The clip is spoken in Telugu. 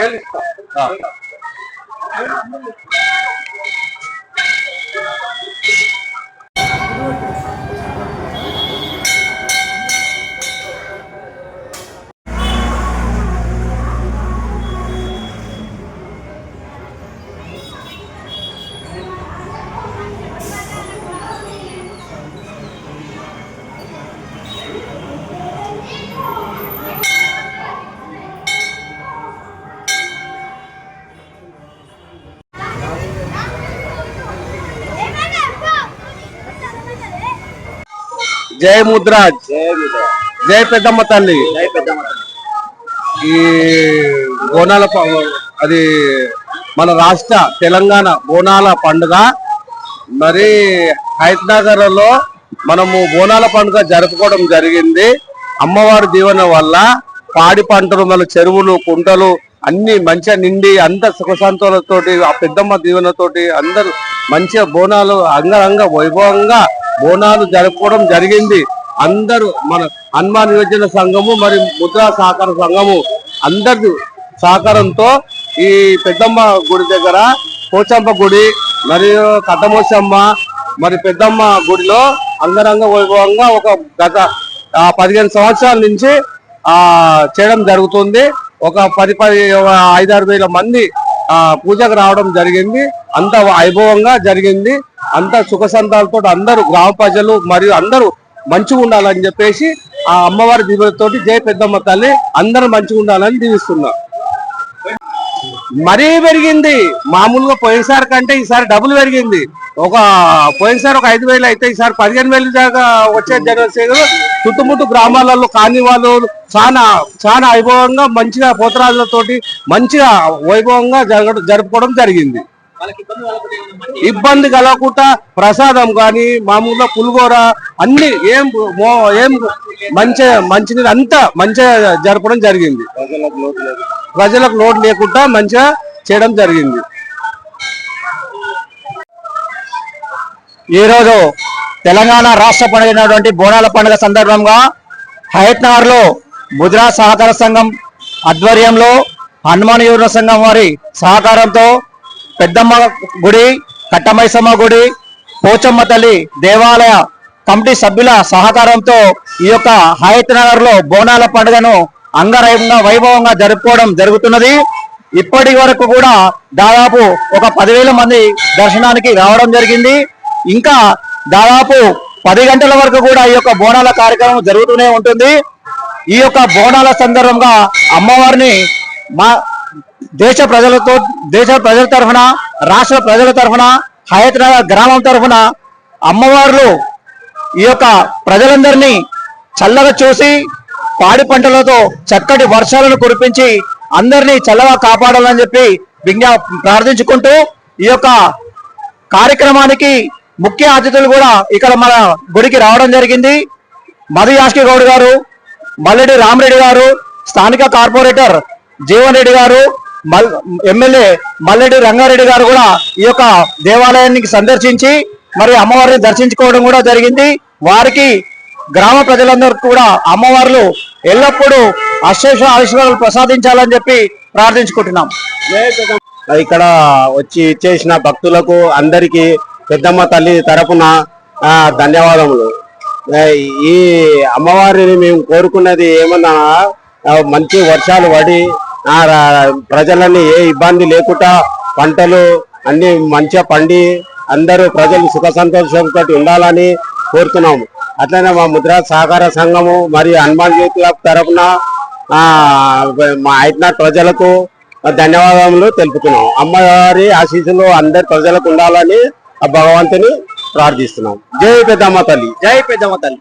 മേലിഷ്ടം ആ. జై ముద్రాజ్. జై పెద్దమ్మ తల్లి. ఈ బోనాల అది మన రాష్ట్ర తెలంగాణ బోనాల పండుగ. మరి హైదనగర్లో మనము బోనాల పండుగ జరుపుకోవడం జరిగింది. అమ్మవారి దీవెన వల్ల పాడి పంటలు మన చెరువులు కుంటలు అన్ని మంచిగా నిండి అంత సుఖ సంతోషాలతోటి ఆ పెద్దమ్మ దీవెనతోటి అందరూ మంచిగా బోనాలు అంగరంగ వైభవంగా బోనాలు జరుపుకోవడం జరిగింది. అందరూ మన హనుమాన్ యోజన సంఘము మరి ముద్రా సహకార సంఘము అందరి సహకారంతో ఈ పెద్దమ్మ గుడి దగ్గర పోచమ్మ గుడి మరియు కథమోసమ్మ మరి పెద్దమ్మ గుడిలో అంగరంగ వైభవంగా ఒక గత పదిహేను సంవత్సరాల నుంచి ఆ చేయడం జరుగుతుంది. ఒక పది పది ఐదారు వేల మంది ఆ పూజకు రావడం జరిగింది. అంత వైభవంగా జరిగింది. అంత సుఖ సంతాలతో అందరూ గ్రామ ప్రజలు మరియు అందరూ మంచిగా ఉండాలని చెప్పేసి ఆ అమ్మవారి దీవెనతోటి జయ పెద్దమ్మ తల్లి అందరూ మంచిగా ఉండాలని దీవిస్తున్నా. మరీ పెరిగింది. మామూలుగా పోయినసారి కంటే ఈసారి డబుల్ పెరిగింది. ఒక పోయినసారి ఒక ఐదు వేలు అయితే ఈసారి పదిహేను వేలు దాకా వచ్చే జనసేన చుట్టుముట్టు గ్రామాలలో కాని వాళ్ళు చాలా చాలా వైభవంగా మంచిగా పోతరాజులతోటి మంచిగా వైభవంగా జరగ- జరుపుకోవడం జరిగింది. ఇబ్బంది కలగకుండా ప్రసాదం కానీ మామూలుగా పులిగోర అన్ని ఏం ఏం మంచి మంచినీళ్ళు అంతా మంచిగా జరపడం జరిగింది. ప్రజలకు లోటు లేకుండా మంచిగా చేయడం జరిగింది. ఈరోజు తెలంగాణ రాష్ట్ర పండుగ బోనాల పండుగ సందర్భంగా హయత్నగర్లో ముద్రా సహకార సంఘం ఆధ్వర్యంలో హనుమాన్ యువన సంఘం వారి సహకారంతో పెద్దమ్మ గుడి కట్టమైసమ్మ గుడి పోచమ్మ తల్లి దేవాలయ కమిటీ సభ్యుల సహకారంతో ఈ యొక్క హయత్ నగర్లో బోనాల పండుగను అంగరైవంగా వైభవంగా జరుపుకోవడం జరుగుతున్నది. ఇప్పటి వరకు కూడా దాదాపు ఒక పదివేల మంది దర్శనానికి రావడం జరిగింది. ఇంకా దాదాపు పది గంటల వరకు కూడా ఈ యొక్క బోనాల కార్యక్రమం జరుగుతూనే ఉంటుంది. ఈ యొక్క బోనాల సందర్భంగా అమ్మవారిని మా దేశ ప్రజలతో దేశ ప్రజల తరఫున రాష్ట్ర ప్రజల తరఫున హయత్ గ్రామం తరఫున అమ్మవార్లు ఈ యొక్క ప్రజలందరినీ చల్లగా చూసి పాడి పంటలతో చక్కటి వర్షాలను కురిపించి అందరినీ చల్లగా కాపాడాలని చెప్పి విజ్ఞా ప్రార్థించుకుంటూ ఈ యొక్క కార్యక్రమానికి ముఖ్య అతిథులు కూడా ఇక్కడ మన గుడికి రావడం జరిగింది. మధు యాష్కి గౌడ్ గారు మల్లెడి రామరెడ్డి గారు స్థానిక కార్పొరేటర్ జీవన్ రెడ్డి గారు మల్- ఎమ్మెల్యే మల్లెడి రంగారెడ్డి గారు కూడా ఈ యొక్క దేవాలయానికి సందర్శించి మరి అమ్మవారిని దర్శించుకోవడం కూడా జరిగింది. వారికి గ్రామ ప్రజలందరూ కూడా అమ్మవార్లు ఎల్లప్పుడూ అశేష ఆశీర్వాదాలు ప్రసాదించాలని చెప్పి ప్రార్థించుకుంటున్నాం. ఇక్కడ వచ్చి చేసిన భక్తులకు అందరికీ పెద్దమ్మ తల్లి తరపున ధన్యవాదములు. ఈ అమ్మవారిని మేము కోరుకున్నది ఏమన్నా మంచి వర్షాలు పడి ప్రజలని ఏ ఇబ్బంది లేకుండా పంటలు అన్ని మంచిగా పండి అందరూ ప్రజలు సుఖ సంతోషంతో ఉండాలని కోరుతున్నాము. అట్లనే మా ముద్రా సహకార సంఘము మరియు హనుమాన్ జ్యోతి క్లబ్ తరపున మా ఐట్నాథ్ ప్రజలకు ధన్యవాదములు తెలుపుతున్నాం అమ్మవారి ఆశీస్సులు అందరి ప్రజలకు ఉండాలని ఆ భగవంతుని ప్రార్థిస్తున్నాం జై పెద్దమ్మ తల్లి. జై పెద్దమ్మ తల్లి.